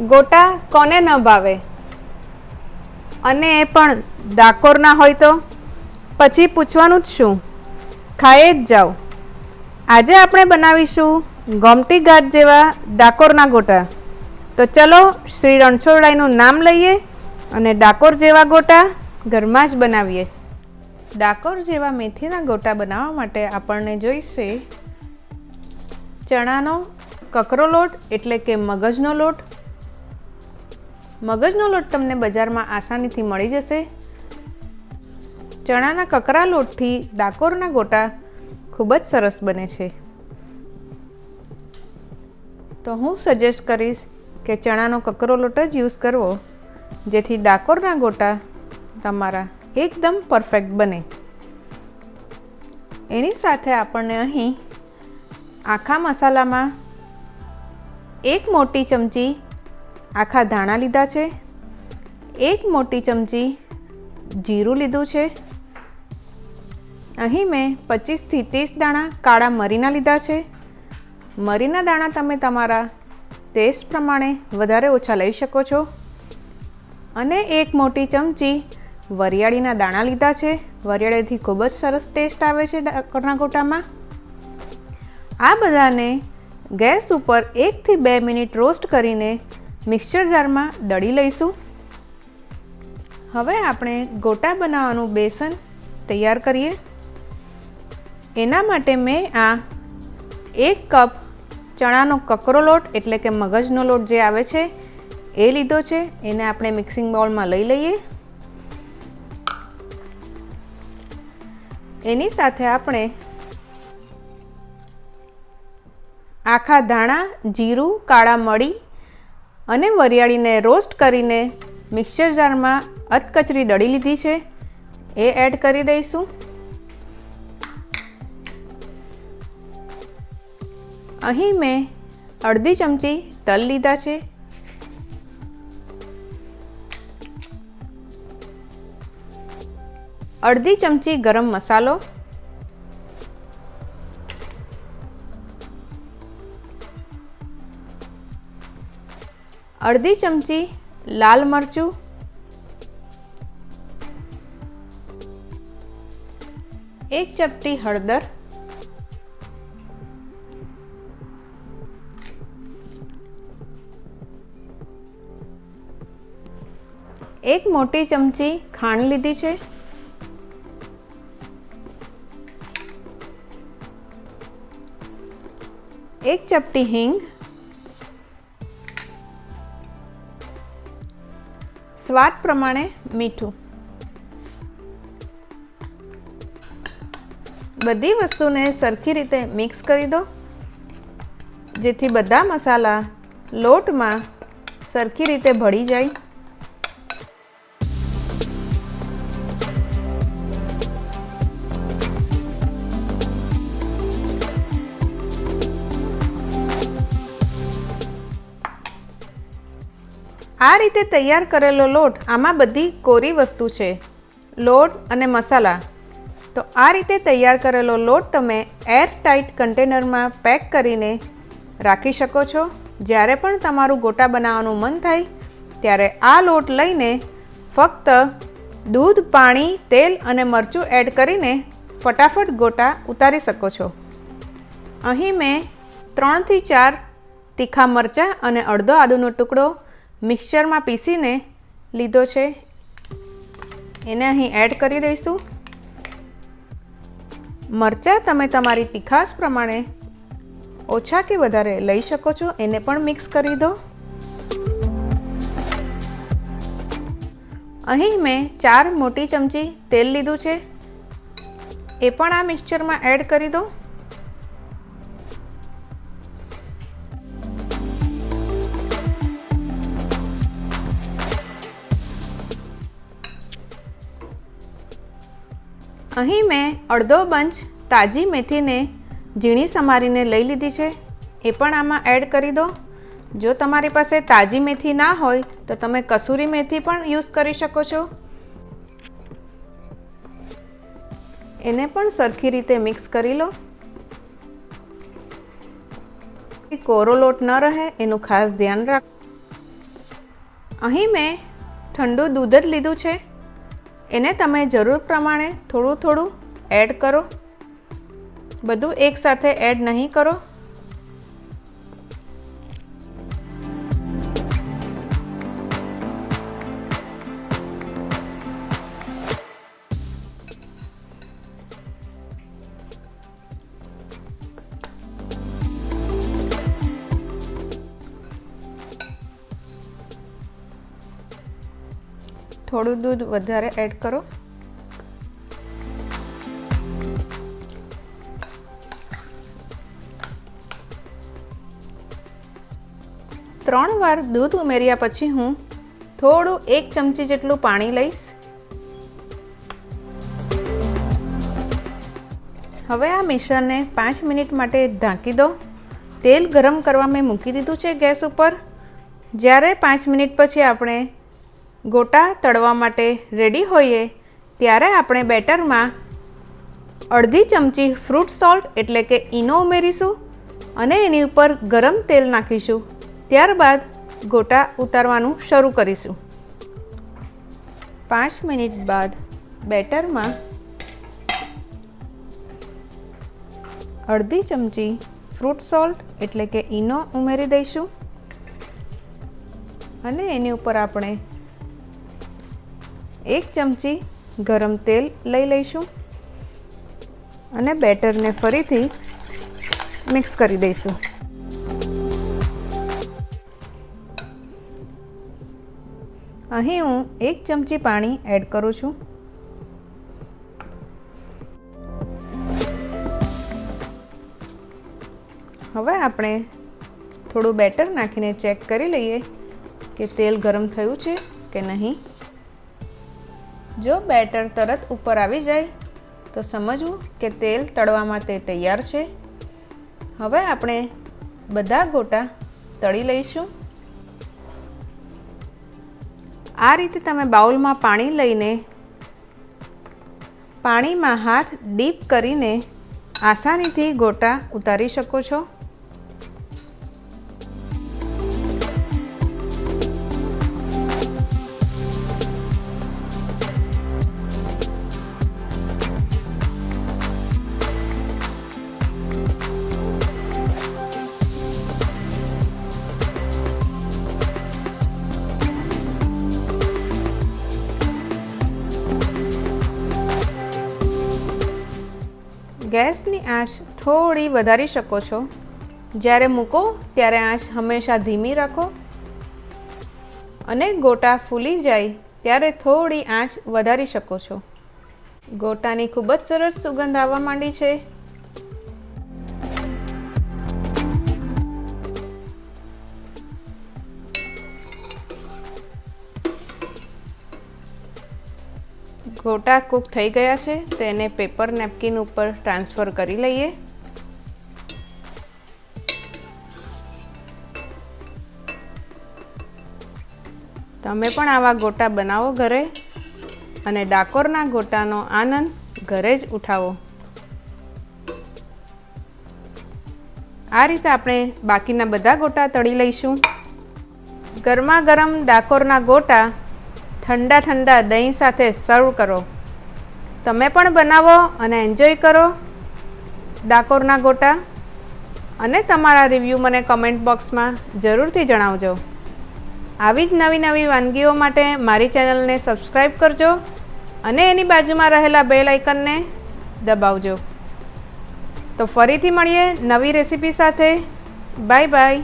ગોટા કોને ન ભાવે? અને એ પણ ડાકોરના હોય તો? પછી પૂછવાનું જ શું? ખાઈ જ જાઓ. આજે આપણે બનાવીશું ગોમટી ઘાટ જેવા ડાકોરના ગોટા. તો ચલો શ્રી રણછોડરાયનું નામ લઈએ અને ડાકોર જેવા ગોટા ઘરમાં જ બનાવીએ. ડાકોર જેવા મેથીના ગોટા બનાવવા માટે આપણને જોઈશે ચણાનો કકરો લોટ એટલે કે મગજનો લોટ મગજનો લોટ તમને બજારમાં આસાનીથી મળી જશે. ચણાના કકરા લોટથી ડાકોરના ગોટા ખૂબ જ સરસ બને છે. તો હું સજેસ્ટ કરીશ કે ચણાનો કકરો લોટ જ યુઝ કરવો, જેથી ડાકોરના ગોટા તમારા એકદમ પરફેક્ટ બને. એની સાથે આપણને અહીં આખા મસાલામાં એક મોટી ચમચી આખા ધાણા લીધા છે. એક મોટી ચમચી જીરું લીધું છે. અહીં મેં પચીસથી ત્રીસ દાણા કાળા મરીના લીધા છે. મરીના દાણા તમે તમારા ટેસ્ટ પ્રમાણે વધારે ઓછા લઈ શકો છો. અને એક મોટી ચમચી વરિયાળીના દાણા લીધા છે. વરિયાળીથી ખૂબ જ સરસ ટેસ્ટ આવે છે ગોટામાં આ બધાને ગેસ ઉપર એકથી બે મિનિટ રોસ્ટ કરીને મિક્સચર જારમાં દળી લઈશું. હવે આપણે ગોટા બનાવવાનું બેસન તૈયાર કરીએ. એના માટે મેં આ એક કપ ચણાનો કકરો લોટ, એટલે કે મગજનો લોટ જે આવે છે, એ લીધો છે. એને આપણે મિક્સિંગ બાઉલમાં લઈ લઈએ. એની સાથે આપણે આખા ધાણા, જીરું, કાળા મળી અને વરિયાળીને રોસ્ટ કરીને મિક્સર જારમાં અધકચરી દળી લીધી છે. એ એડ કરી દઈશું. અહીં મેં અડધી ચમચી તલ લીધા છે. અડધી ચમચી ગરમ મસાલો અડધી ચમચી લાલ મરચું, એક ચપટી હળદર, એક મોટી ચમચી ખાંડ લીધી છે, એક ચપટી હિંગ સ્વાદ પ્રમાણે મીઠું. બધી વસ્તુને સરખી રીતે મિક્સ કરી દો, જેથી બધા મસાલા લોટમાં સરખી રીતે ભળી જાય. આ રીતે તૈયાર કરેલો લોટ આમાં બધી કોરી વસ્તુ છે. લોટ અને મસાલા. તો આ રીતે તૈયાર કરેલો લોટ તમે એર ટાઇટ કન્ટેનરમાં પેક કરીને રાખી શકો છો. જ્યારે પણ તમારું ગોટા બનાવવાનું મન થાય, ત્યારે આ લોટ લઈને ફક્ત દૂધ, પાણી, તેલ અને મરચું એડ કરીને ફટાફટ ગોટા ઉતારી શકો છો. અહીં મેં ત્રણથી ચાર તીખા મરચાં અને અડધો આદુનો ટુકડો મિક્સચરમાં પીસીને લીધો છે. એને અહીં એડ કરી દઈશું. મરચાં તમે તમારી પીખાસ પ્રમાણે ઓછા કે વધારે લઈ શકો છો. એને પણ મિક્સ કરી દો. અહીં મેં ચાર મોટી ચમચી તેલ લીધું છે. એ પણ આ મિક્સચરમાં એડ કરી દો. અહીં મેં અડધો બંચ તાજી મેથીને ઝીણી સમારીને લઈ લીધી છે. એ પણ આમાં એડ કરી દો. જો તમારી પાસે તાજી મેથી ના હોય, તો તમે કસૂરી મેથી પણ યુઝ કરી શકો છો. એને પણ સરખી રીતે મિક્સ કરી લો. કોરો લોટ ન રહે, એનું ખાસ ધ્યાન રાખ અહીં મેં ઠંડુ દૂધ જ લીધું છે. એને તમે જરૂર પ્રમાણે થોડું થોડું એડ કરો. બધું એકસાથે એડ નહીં કરો. થોડું દૂધ વધારે એડ કરો. ત્રણ વાર દૂધ ઉમેર્યા પછી હું થોડું એક ચમચી જેટલું પાણી લઈશ. હવે આ મિશ્રણને પાંચ મિનિટ માટે ઢાંકી દો. તેલ ગરમ કરવા મેં મૂકી દીધું છે ગેસ ઉપર. જ્યારે પાંચ મિનિટ પછી આપણે ગોટા તળવા માટે રેડી હોઈએ, ત્યારે આપણે બેટરમાં અડધી ચમચી ફ્રૂટ સોલ્ટ એટલે કે ઈનો ઉમેરીશું અને એની ઉપર ગરમ તેલ નાખીશું. ત્યારબાદ ગોટા ઉતારવાનું શરૂ કરીશું. પાંચ મિનિટ બાદ બેટરમાં અડધી ચમચી ફ્રૂટ સોલ્ટ એટલે કે ઈનો ઉમેરી દઈશું. અને એની ઉપર આપણે એક ચમચી ગરમ તેલ લઈ લઈશું અને બેટરને ફરીથી મિક્સ કરી દઈશું. અહીં હું એક ચમચી પાણી એડ કરું છું. હવે આપણે થોડું બેટર નાખીને ચેક કરી લઈએ કે તેલ ગરમ થયું છે કે નહીં. જો બેટર તરત ઉપર આવી જાય, તો સમજવું કે તેલ તળવા માટે તૈયાર છે. હવે આપણે બધા ગોટા તળી લઈશું. આ રીતે તમે બાઉલમાં પાણી લઈને પાણીમાં હાથ ડીપ કરીને આસાનીથી ગોટા ઉતારી શકો છો. ગેસની આંચ થોડી વધારી શકો છો. જ્યારે મૂકો, ત્યારે આંચ હંમેશા ધીમી રાખો. અને ગોટા ફૂલી જાય, ત્યારે થોડી આંચ વધારી શકો છો. ગોટાની ખૂબ જ સરસ સુગંધ આવવા માંડી છે. ગોટા કૂક થઈ ગયા છે, તો એને પેપર નેપકિન ઉપર ટ્રાન્સફર કરી લઈએ. તમે પણ આવા ગોટા બનાવો ઘરે અને ડાકોરના ગોટાનો આનંદ ઘરે જ ઉઠાવો. આ રીતે આપણે બાકીના બધા ગોટા તળી લઈશું. ગરમા ગરમ ડાકોરના ગોટા ઠંડા ઠંડા દહીં સાથે સર્વ કરો. તમે પણ બનાવો અને એન્જોય કરો ડાકોરના ગોટા. અને તમારા રિવ્યૂ મને કમેન્ટ બોક્સમાં જરૂરથી જણાવજો. આવી જ નવી નવી વાનગીઓ માટે મારી ચેનલને સબસ્ક્રાઈબ કરજો અને એની બાજુમાં રહેલા બેલ આઇકનને દબાવજો. તો ફરીથી મળીએ નવી રેસીપી સાથે. Bye bye